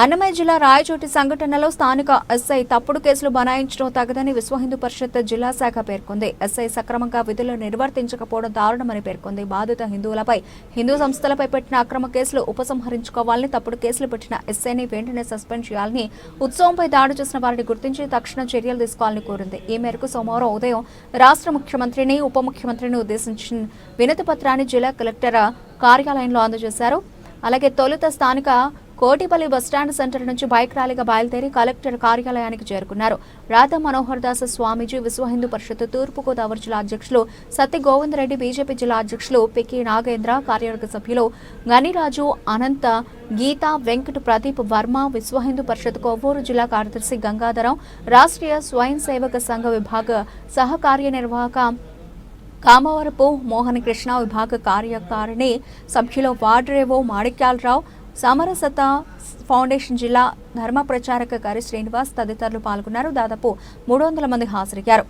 అన్నమయ్య జిల్లా రాయచోటి సంఘటనలో స్థానిక ఎస్ఐ తప్పుడు కేసులు బనాయించడం తగదని విశ్వ హిందూ పరిషత్ జిల్లా శాఖ పేర్కొంది. ఎస్ఐ సక్రమంగా విధులు నిర్వర్తించకపోవడం దారుణమని పేర్కొంది. బాధిత హిందువులపై హిందూ సంస్థలపై పెట్టిన అక్రమ కేసులు ఉపసంహరించుకోవాలని తప్పుడు కేసులు పెట్టిన ఎస్ఐని వెంటనే సస్పెండ్ చేయాలని ఉత్సవంపై దాడి చేసిన వారిని గుర్తించి తక్షణ చర్యలు తీసుకోవాలని కోరింది. ఈ మేరకు సోమవారం ఉదయం రాష్ట్ర ముఖ్యమంత్రిని ఉప ముఖ్యమంత్రిని ఉద్దేశించిన వినతి పత్రాన్ని జిల్లా కలెక్టర్ కార్యాలయంలో అందజేశారు. అలాగే తొలుత స్థానిక కోటిపల్లి బస్టాండ్ సెంటర్ నుంచి బైక్ ర్యాలీగా బయలుదేరి కలెక్టర్ కార్యాలయానికి చేరుకున్నారు. రాధా మనోహర్ దాస్ స్వామీజీ విశ్వ హిందూ పరిషత్ తూర్పు గోదావరి జిల్లా అధ్యక్షులు సత్య గోవిందరెడ్డి బీజేపీ జిల్లా అధ్యక్షులు పికి నాగేంద్ర కార్యవర్గ సభ్యులు గనిరాజు అనంత గీత వెంకట ప్రదీప్ వర్మ విశ్వ హిందూ పరిషత్ కొవ్వూరు జిల్లా కార్యదర్శి గంగాధరం రాష్ట్రీయ స్వయం సేవక సంఘ విభాగ సహకార్యనిర్వాహక కామవరపు మోహన్ కృష్ణ విభాగ కార్యకారిణి సభ్యులు వాడ్రేవో మాణిక్యాలరావు సమరసత ఫౌండేషన్ జిల్లా ధర్మ ప్రచారక గారి శ్రీనివాస్ తదితరులు పాల్గొన్నారు. దాదాపు మూడు వందల మంది హాజరయ్యారు.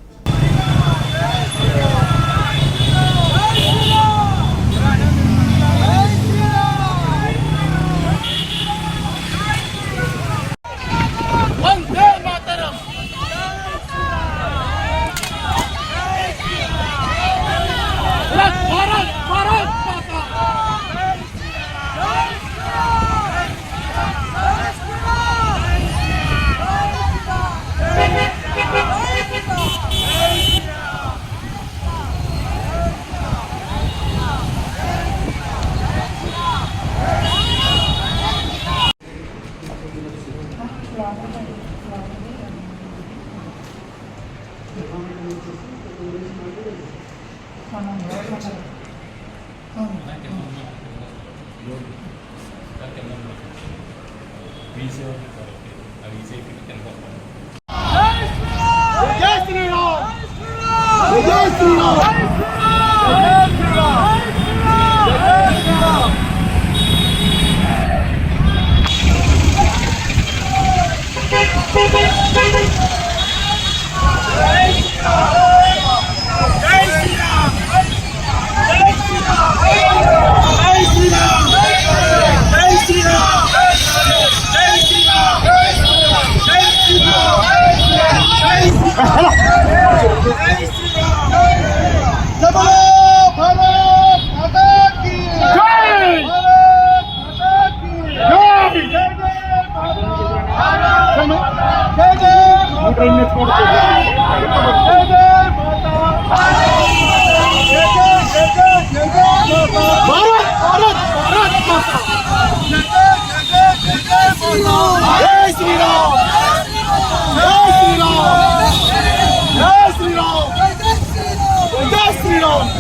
జై శ్రీరామ్ Christ!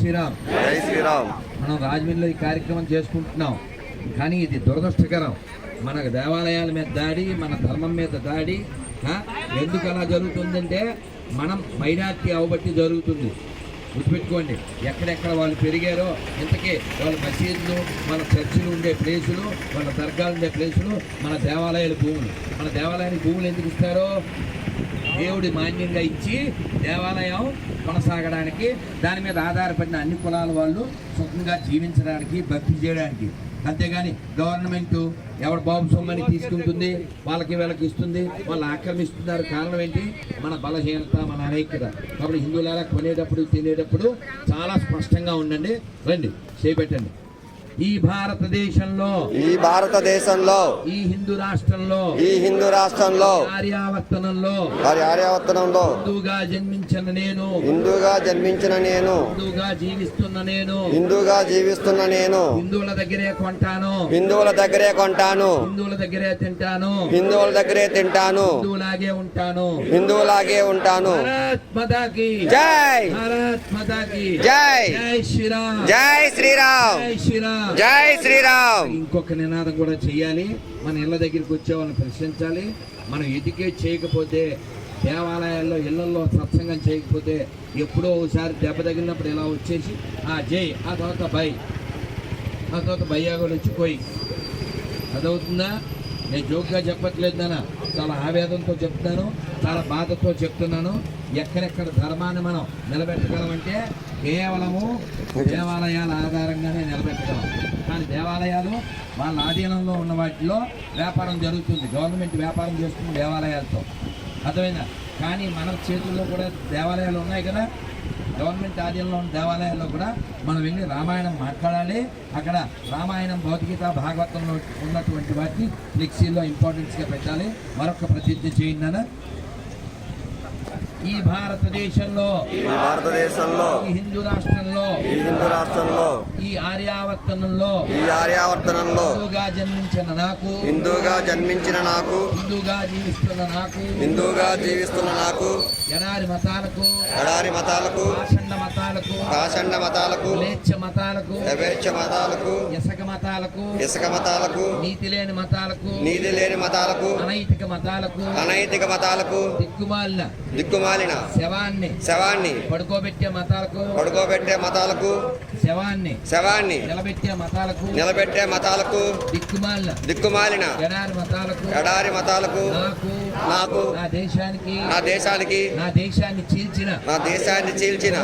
శ్రీరామ్. జై శ్రీరామ్. మనం రాజమండ్రిలో ఈ కార్యక్రమం చేసుకుంటున్నాం. కానీ ఇది దురదృష్టకరం. మన దేవాలయాల మీద దాడి మన ధర్మం మీద దాడి? ఎందుకు అలా జరుగుతుందంటే మనం మైనార్టీ అవబట్టి జరుగుతుంది. గుర్తుపెట్టుకోండి ఎక్కడెక్కడ వాళ్ళు పెరిగారో ఇంతకీ వాళ్ళ మసీదులు మన చర్చిలు ఉండే ప్లేసులు వాళ్ళ దర్గాలు ఉండే ప్లేసులు మన దేవాలయాల భూములు. మన దేవాలయానికి భూములు ఎందుకు ఇస్తారో? దేవుడి మాన్యంగా ఇచ్చి దేవాలయం కొనసాగడానికి దాని మీద ఆధారపడిన అన్ని కులాల వాళ్ళు సుఖంగా జీవించడానికి భక్తి చేయడానికి. అంతేగాని గవర్నమెంట్ ఎవడు బాబు సొమ్మని తీసుకుంటుంది వాళ్ళకి వీళ్ళకి ఇస్తుంది వాళ్ళు ఆక్రమిస్తున్నారు కారణం ఏంటి? మన బలహీనత మన అనైక్యత కాబట్టి హిందువులారా కొనేటప్పుడు తినేటప్పుడు చాలా స్పష్టంగా ఉండండి. రండి చేపెట్టండి. ఈ భారతదేశంలో ఈ భారతదేశంలో ఈ హిందూ రాష్ట్రంలో ఈ హిందూ రాష్ట్రంలో ఆర్యావర్తనంలో వారి ఆర్యావర్తనంలో హిందూగా జన్మించిన నేను హిందూగా జన్మించిన నేను హిందూగా జీవిస్తున్న నేను హిందూగా జీవిస్తున్న నేను హిందువుల దగ్గరే కొంటాను హిందువుల దగ్గరే కొంటాను హిందువుల దగ్గరే తింటాను హిందువుల దగ్గరే తింటాను హిందువులాగే ఉంటాను. హిందువులాగే ఉంటాను. భారత్ మాతాకి జై! భారత్ మాతాకి జై! జై శ్రీరామ్ జై శ్రీరామ్! జై శ్రీరామ్. జై శ్రీరామ్. ఇంకొక నినాదం కూడా చేయాలి మన ఇళ్ళ దగ్గరికి వచ్చే వాళ్ళని ప్రశ్నించాలి. మనం ఎడ్యుకేట్ చేయకపోతే దేవాలయాల్లో ఇళ్ళలో సత్సంగం చేయకపోతే ఎప్పుడో ఒకసారి దెబ్బ తగిలినప్పుడు ఇలా వచ్చేసి ఆ జై ఆ తర్వాత బై. ఆ తర్వాత బయ్యా కూడా వచ్చి పోయి. అదవుతుందా? నేను జోక్గా చెప్పట్లేదు నానా చాలా ఆవేదనతో చెప్తున్నాను చాలా బాధతో చెప్తున్నాను. ఎక్కడెక్కడ ధర్మాన్ని మనం నిలబెట్టగలమంటే కేవలము దేవాలయాల ఆధారంగానే నిలబెట్టగలం. కానీ దేవాలయాలు వాళ్ళ ఆధీనంలో ఉన్న వాటిలో వ్యాపారం జరుగుతుంది. గవర్నమెంట్ వ్యాపారం చేస్తుంది దేవాలయాలతో. అర్థమైందా? కానీ మన చేతుల్లో కూడా దేవాలయాలు ఉన్నాయి కదా. గవర్నమెంట్ ఆధీనంలో ఉన్న దేవాలయాల్లో కూడా మనం వెళ్ళి రామాయణం మాట్లాడాలి. అక్కడ రామాయణం భౌతికత భాగవతంలో ఉన్నటువంటి వాటిని ఫ్లెక్సీలో ఇంపార్టెన్స్గా పెట్టాలి. మరొక ప్రతిజ్ఞ చేయిందన ఈ భారతదేశంలో ఈ భారతదేశంలో ఈ హిందూ రాష్ట్రంలో ఈ హిందూ రాష్ట్రంలో ఈ ఆర్యావర్తనంలో ఈ ఆర్యావర్తనంలో హిందూగా జన్మించిన నాకు హిందూగా జన్మించిన నాకు హిందూగా జీవిస్తున్న నాకు హిందూగా జీవిస్తున్న నాకు ఎడారి మతాలకు ఎడారి మతాలకు పాషండ మతాలకు కాషండ మతాలకు లేచ్చ మతాలకు యవేచ్ఛ మతాలకు ఇసక మతాలకు ఇసుక మతాలకు నీతి లేని మతాలకు నీతి లేని మతాలకు అనైతిక మతాలకు అనైతిక మతాలకు దిక్కుమాలిన దిక్కుమాలిన శవాన్ని. శవాన్ని. పడుకోబెట్టే మతాలకు. పడుకోబెట్టే మతాలకు. శవాన్ని. శవాన్ని. నిలబెట్టే మతాలకు. నిలబెట్టే మతాలకు. దిక్కుమాలిన. దిక్కుమాలిన. ఎడారి మతాలకు. ఎడారి మతాలకు. నాకు. నాకు. నా దేశానికి. నా దేశానికి. నా దేశాన్ని చీల్చిన. నా దేశాన్ని చీల్చిన.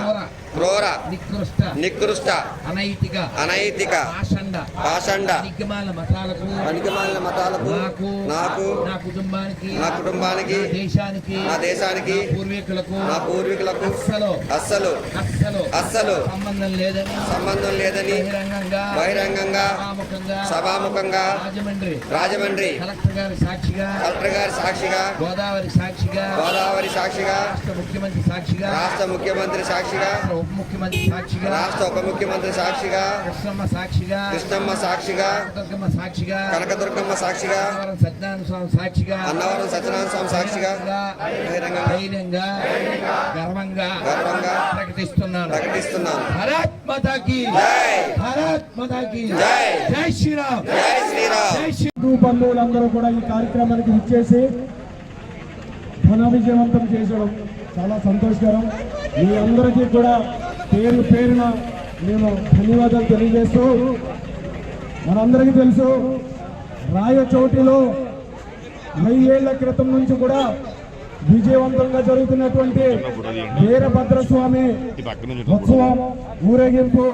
క్రూర, నికృష్ట నికృష్ట అనైతిక అనైతిక పాషండ పాషండ దిక్కుమాలిన మతాలకు పనికిమాలిన మతాలకు నాకు నాకు నా కుటుంబానికి నా కుటుంబానికి దేశానికి నా దేశానికి పూర్వీకులకు నా పూర్వీకులకు అస్సలు అస్సలు అస్సలు అస్సలు సంబంధం లేదని సంబంధం లేదని బహిరంగంగా బహిరంగంగా సభాముఖంగా రాజమండ్రి రాజమండ్రి కలెక్టర్ గారి సాక్షిగా కలెక్టర్ గారి సాక్షిగా గోదావరి సాక్షిగా గోదావరి సాక్షిగా రాష్ట్ర ముఖ్యమంత్రి సాక్షిగా రాష్ట్ర ముఖ్యమంత్రి సాక్షిగా ఉప ముఖ్యమంత్రి సాక్షిగా రాష్ట్ర ఉప ముఖ్యమంత్రి సాక్షిగా కృష్ణమ్మ సాక్షిగా కృష్ణమ్మ సాక్షిగా దుర్గమ్మ సాక్షిగా కనకదుర్గమ్మ సాక్షిగా అన్నవరం సత్యనారాయణ స్వామి సాక్షిగా అన్నవరం సత్యనారాయణ స్వామి సాక్షిగా ధైర్యంగా గర్వంగా గర్వంగా ప్రకటిస్తున్నాను. ప్రకటిస్తున్నాను. భారత్ మాతాకి భారత్ మాతాకి జై! శ్రీరామ్. జై శ్రీరామ్. జై శ్రీ బంధువులందరూ కూడా ఈ కార్యక్రమానికి ఇచ్చేసి ఘన విజయవంతం చేసడం చాలా సంతోషకరం. మీ అందరికీ కూడా పేరు పేరున నేను ధన్యవాదాలు తెలియజేస్తూ మనందరికీ తెలుసు రాయచోటిలో వెయ్యేళ్ళ క్రితం నుంచి కూడా విజయవంతంగా జరుగుతున్నటువంటి వీరభద్రస్వామి ఉత్సవం ఊరేగింపు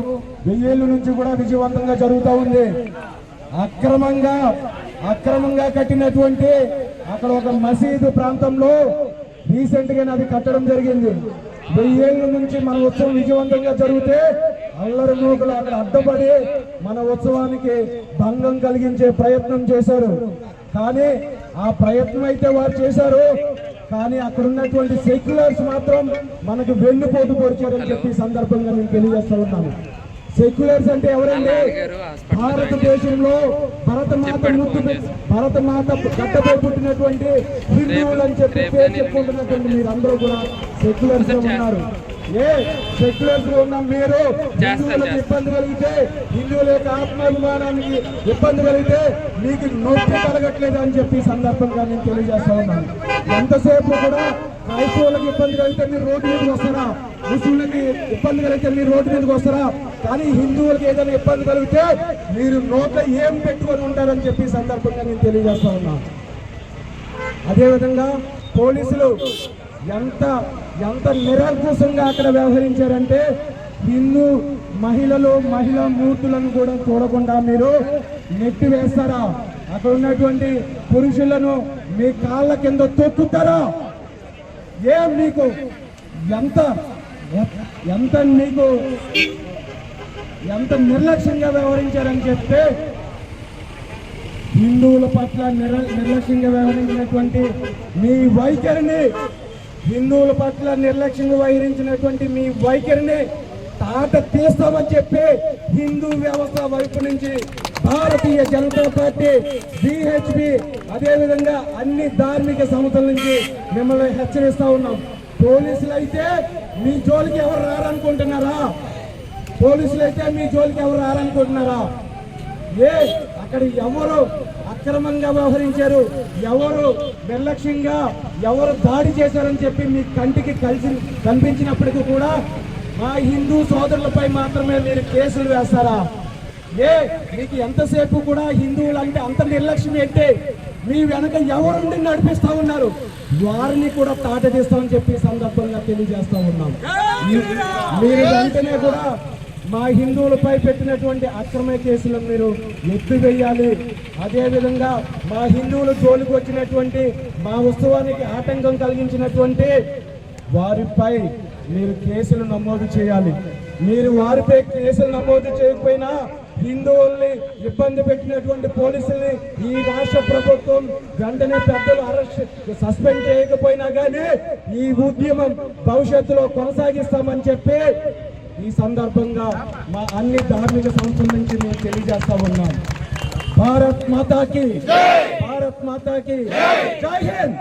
వెయ్యేళ్ళ నుంచి కూడా విజయవంతంగా జరుగుతూ ఉంది. అక్రమంగా అక్రమంగా కట్టినటువంటి అక్కడ ఒక మసీదు ప్రాంతంలో రీసెంట్గా అది కట్టడం జరిగింది. వెయ్యేళ్ళ నుంచి మన ఉత్సవం విజయవంతంగా జరిగితే అల్లరి మూకలు అక్కడ అడ్డపడి మన ఉత్సవానికి భంగం కలిగించే ప్రయత్నం చేశారు. కానీ ఆ ప్రయత్నం అయితే వారు చేశారు. కానీ అక్కడ ఉన్నటువంటి సెక్యులర్స్ మాత్రం మనకు వెన్నుపోటు పొడిచారని చెప్పి సందర్భంగా నేను తెలియజేస్తా ఉన్నాను. సెక్యులర్స్ అంటే ఎవరండి? భారతదేశంలో భరతమాత ముద్దు భరతమాత గడ్డపై పుట్టినటువంటి హిందువులు అని చెప్పి పేరు చెప్పుకుంటున్నటువంటి మీరందరూ కూడా సెక్యులర్స్ ఉన్నారు. ఏ సెక్యులర్స్ ఉన్న మీరు? హిందువులకు ఇబ్బంది కలిగితే హిందువుల యొక్క ఆత్మాభిమానానికి ఇబ్బంది కలిగితే మీకు నొప్పి కలగట్లేదు అని చెప్పి సందర్భంగా నేను తెలియజేస్తా ఉన్నాను. ఎంతసేపు కూడా క్రైస్తవులకు ఇబ్బంది కలిగితే మీరు రోడ్డు మీదకి వస్తారా? ముస్లింలకి ఇబ్బంది కలిగితే మీరు రోడ్డు మీదకి వస్తారా? కానీ హిందువులకి ఏదైనా ఇబ్బంది కలిగితే మీరు నోట్లో ఏం పెట్టుకొని ఉంటారని చెప్పి సందర్భంగా నేను తెలియజేస్తా ఉన్నా. అదేవిధంగా పోలీసులు ఎంత ఎంత నిరంకుశంగా అక్కడ వ్యవహరించారంటే హిందూ మహిళలు మహిళా మూర్తులను కూడా చూడకుండా మీరు నెట్టి వేస్తారా? అక్కడ ఉన్నటువంటి పురుషులను మీ కాళ్ళ కింద తొక్కుతారా? ఏం మీకు ఎంత ఎంత నీకు ఎంత నిర్లక్ష్యంగా వ్యవహరించారని చెప్తే హిందువుల పట్ల నిర నిర్లక్ష్యంగా వ్యవహరించినటువంటి మీ వైఖరిని హిందువుల పట్ల నిర్లక్ష్యంగా వ్యవహరించినటువంటి మీ వైఖరిని తాట తీస్తామని చెప్పి హిందూ వ్యవస్థ వైపు నుంచి భారతీయ జనతా పార్టీ బీహెచ్పి అదేవిధంగా అన్ని ధార్మిక సంస్థల నుంచి మిమ్మల్ని హెచ్చరిస్తా ఉన్నాం. పోలీసులు అయితే మీ జోలికి ఎవరు రారనుకుంటున్నారా? పోలీసులు అయితే మీ జోలికి ఎవరు రారనుకుంటున్నారా? ఏ అక్కడ ఎవరు అక్రమంగా వ్యవహరించారు? ఎవరు నిర్లక్ష్యంగా ఎవరు దాడి చేశారని చెప్పి మీ కంటికి కలిసి కనిపించినప్పటికీ కూడా మా హిందూ సోదరులపై మాత్రమే మీరు కేసులు వేస్తారా? ఏ మీకు ఎంతసేపు కూడా హిందువులు అంటే అంత నిర్లక్ష్యం ఏంటి మీ వెనక ఎవరుండి నడిపిస్తా ఉన్నారు? వారిని కూడా తాట తీస్తామని చెప్పి సందర్భంగా తెలియజేస్తా ఉన్నాం. మీరు వెంటనే కూడా మా హిందువులపై పెట్టినటువంటి అక్రమ కేసులను మీరు ఎత్తివేయాలి. అదేవిధంగా మా హిందువులు జోలికి వచ్చినటువంటి మా ఉత్సవానికి ఆటంకం కలిగించినటువంటి వారిపై మీరు కేసులు నమోదు చేయాలి. మీరు వారిపై కేసులు నమోదు చేయకపోయినా హిందువుల్ని ఇబ్బంది పెట్టినటువంటి పోలీసుల్ని ఈ రాష్ట్ర ప్రభుత్వం వెంటనే పెద్దలు అరెస్ట్ సస్పెండ్ చేయకపోయినా కానీ ఈ ఉద్యమం భవిష్యత్తులో కొనసాగిస్తామని చెప్పి ఈ సందర్భంగా మా అన్ని ధార్మిక సంస్థల నుంచి మేము తెలియజేస్తా ఉన్నాం. భారత్ మాతాకి భారత్ మాతాకి జై హింద్!